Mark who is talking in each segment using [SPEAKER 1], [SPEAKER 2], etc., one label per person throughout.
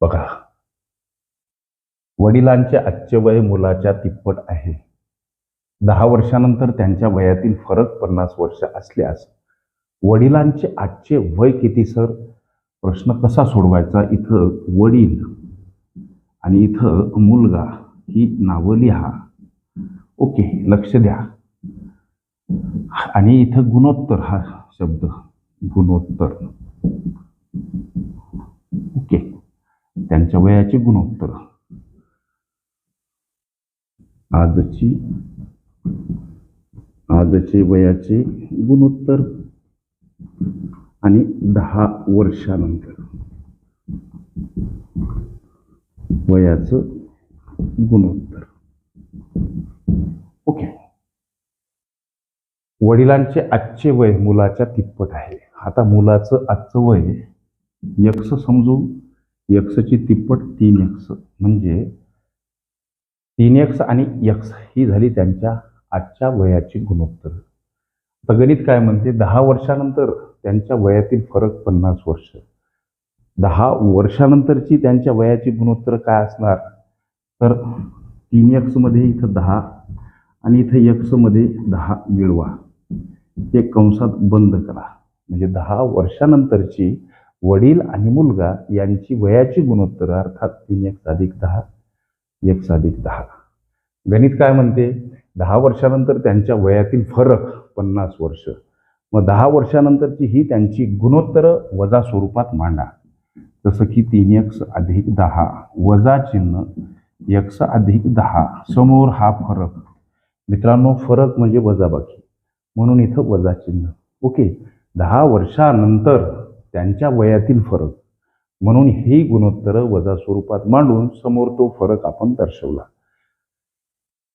[SPEAKER 1] बघा. वडिलांचे आजचे वय मुलाच्या तिप्पट आहे. दहा वर्षानंतर त्यांच्या वयातील फरक पन्नास वर्ष असल्यास वडिलांचे आजचे वय किती सर? प्रश्न कसा सोडवायचा? इथं वडील आणि इथं मुलगा ही नावं लिहा. ओके लक्ष द्या. आणि इथं गुणोत्तर हा शब्द गुणोत्तर. त्यांच्या वयाचे गुणोत्तर. आजची आजचे वयाचे गुणोत्तर आणि दहा वर्षानंतर. वयाचं गुणोत्तर. ओके. वडिलांचे आजचे वय मुलाच्या तिप्पट आहे. आता मुलाचं आजचं वय यक्ष समजू यक्सची तिप्पट तीन यक्स म्हणजे तीन यक्स आणि यक्स ही झाली त्यांच्या आजच्या वयाची गुणोत्तर. आता गणित काय म्हणते? दहा वर्षानंतर त्यांच्या वयातील फरक पन्नास वर्ष. दहा वर्षानंतरची त्यांच्या वयाची गुणोत्तर काय असणार? तर तीन यक्समध्ये इथं दहा आणि इथं यक्समध्ये दहा मिळवा. ते कंसात बंद करा. म्हणजे दहा वर्षानंतरची वडील आणि मुलगा यांची वयाची गुणोत्तर अर्थात तीन एक अधिक दहा एक अधिक दहा. गणित काय म्हणते? दहा वर्षानंतर त्यांच्या वयातील फरक पन्नास वर्ष. मग दहा वर्षानंतरची ही त्यांची गुणोत्तरं वजा स्वरूपात मांडा. जसं की तीन एक्स अधिक दहा वजा चिन्ह एक्स अधिक दहा समोर हा फरक. मित्रांनो फरक म्हणजे वजाबाकी. म्हणून इथं वजा चिन्ह. ओके. दहा वर्षानंतर त्यांच्या वयातील फरक. म्हणून ही गुणोत्तरं वजा स्वरूपात मांडून समोर तो फरक आपण दर्शवला.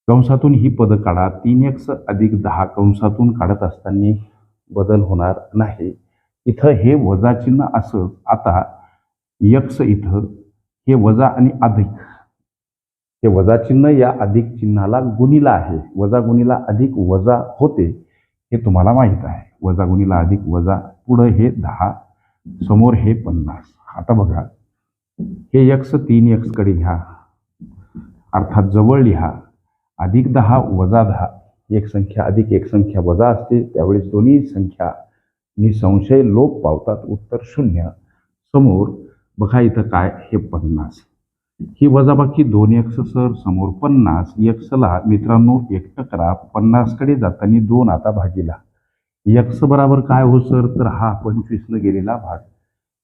[SPEAKER 1] कंसातून ही पद काढा. तीन एक्स अधिक दहा कंसातून काढत असताना बदल होणार नाही. इथं हे वजा चिन्ह असं आता यक्स इथं हे वजा आणि अधिक. हे वजा चिन्ह या अधिक चिन्हाला गुणिला आहे. वजा गुणिला अधिक वजा होते हे तुम्हाला माहीत आहे. वजा गुणिला अधिक वजा पुढं हे दहा समोर हे पन्नास. आता बघा. हे यक्स तीन यक्सकडे घ्या अर्थात जवळ लिहा. अधिक दहा वजा दहा. एक संख्या अधिक एक संख्या वजा असते. त्यावेळेस दोन्ही संख्या निसंशय लोप पावतात. उत्तर शून्य. समोर बघा इथं काय हे पन्नास. ही वजाबाकी दोन एक्स सर समोर पन्नास. एक्सला मित्रांनो एकटं करा. पन्नासकडे जाताना दोन आता भागीला. एक्स बराबर काय हो सर? तर हा पंचवीसनं गेलेला भाग.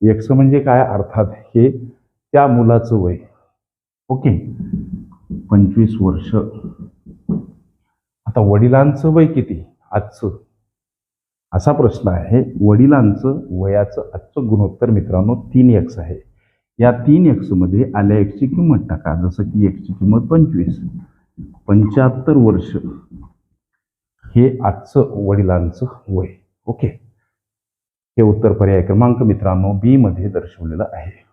[SPEAKER 1] यक्स म्हणजे काय अर्थात हे त्या मुलाचं वय. ओके? पंचवीस वर्ष. आता वडिलांचं वय किती? आजचं. असा प्रश्न आहे. वडिलांचं वयाचं आजचं गुणोत्तर मित्रांनो तीन एक्स आहे. या तीन एक्समध्ये आल्या एक्सची किंमत टाका. जसं की एक्सची किंमत पंचवीस. पंच्याहत्तर वर्ष. हे आजचं वडिलांचं वय. ओके हे उत्तर पर्याय क्रमांक मित्रांनो बी मध्ये दर्शवलेलं आहे.